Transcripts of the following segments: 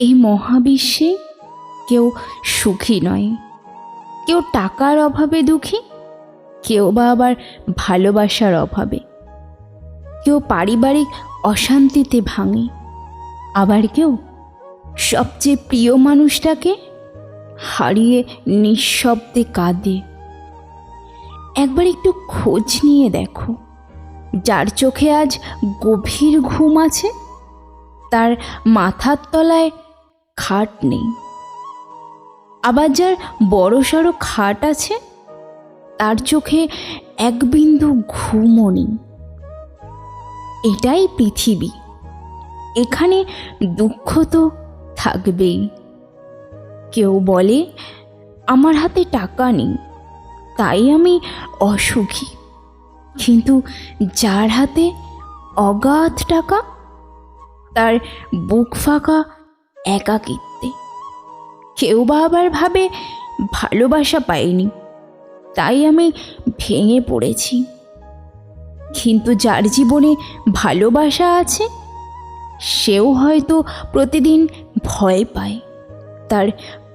এই মহাবিশ্বে কেউ সুখী নয়। কেউ টাকার অভাবে দুঃখী, কেউ বা আবার ভালোবাসার অভাবে। কেউ পারিবারিক অশান্তিতে ভাঙে, আবার কেউ সবচেয়ে প্রিয় মানুষটাকে হারিয়ে নিঃশব্দে কাঁদে। একবার একটু খোঁজ নিয়ে দেখো। যার চোখে আজ গভীর ঘুম আছে, তার মাথার তলায় খাট নেই। আবার যার বড় সড়ো খাট আছে, তার চোখে এক বিন্দু ঘুমও নেই। এটাই পৃথিবী। এখানে দুঃখ তো থাকবেই। কেউ বলে, আমার হাতে টাকা নেই, তাই আমি অসুখী। কিন্তু যার হাতে অগাধ টাকা, তার বুক ফাঁকা একাকিত্বে। কেউ বা আবার ভাবে ভালোবাসা পাইনি, তাই আমি ভেঙে পড়েছি। কিন্তু যার জীবনে ভালোবাসা আছে, সেও হয়তো প্রতিদিন ভয় পায় তার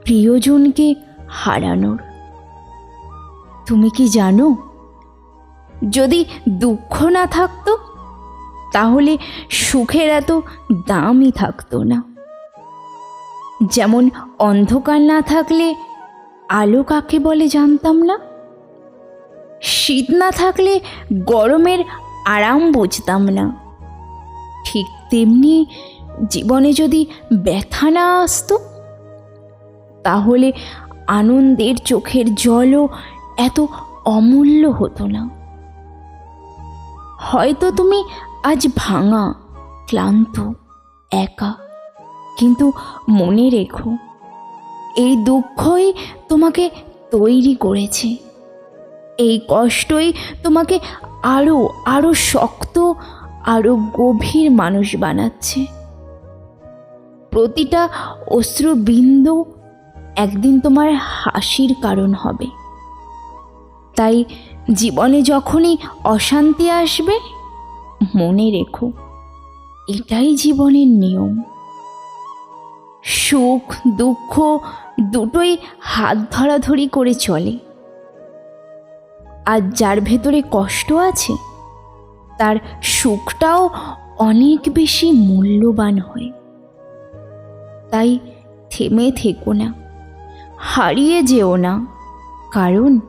প্রিয়জনকে হারানোর। তুমি কি জানো, যদি দুঃখ না থাকতো, তাহলে সুখের এত দামই থাকতো না। যেমন অন্ধকার না থাকলে আলো কাকে বলে জানতাম না? শীত না থাকলে গরমের আরাম বুঝতাম না। ঠিক তেমনি জীবনে যদি ব্যথা না আসতো, তাহলে আনন্দের চোখের জলও এত অমূল্য হতো না। হয়তো তুমি আজ ভাঙা, ক্লান্ত, একা। কিন্তু মনে রেখো, এই দুঃখই তোমাকে তৈরি করেছে। এই কষ্টই তোমাকে আরও আরও শক্ত আরও গভীর মানুষ বানাচ্ছে। প্রতিটা অশ্রুবিন্দু একদিন তোমার হাসির কারণ হবে। তাই জীবনে যখনই অশান্তি আসবে, মনে রেখো, এটাই জীবনের নিয়ম। সুখ, দুঃখ দুটোই হাত ধরাধরি করে চলে। আর যার ভেতরে কষ্ট আছে, তার সুখটাও অনেক বেশি মূল্যবান হয়। তাই থেমে থেকো না, হারিয়ে যেও না, কারণ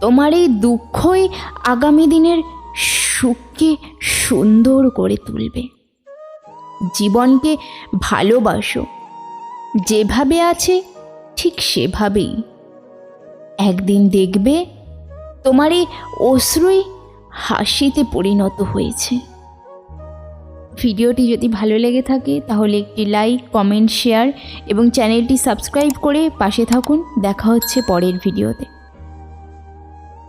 তোমার এই দুঃখই আগামী দিনের সুখকে সুন্দর করে তুলবে। জীবনকে ভালোবাসো। যেভাবে আছে, ঠিক সেভাবেই। একদিন দেখবে, তোমার এই অশ্রুই হাসিতে পরিণত হয়েছে। ভিডিওটি যদি ভালো লেগে থাকে, তাহলে একটি লাইক, কমেন্ট, শেয়ার এবং চ্যানেলটি সাবস্ক্রাইব করে পাশে থাকুন। দেখা হচ্ছে পরের ভিডিওতে।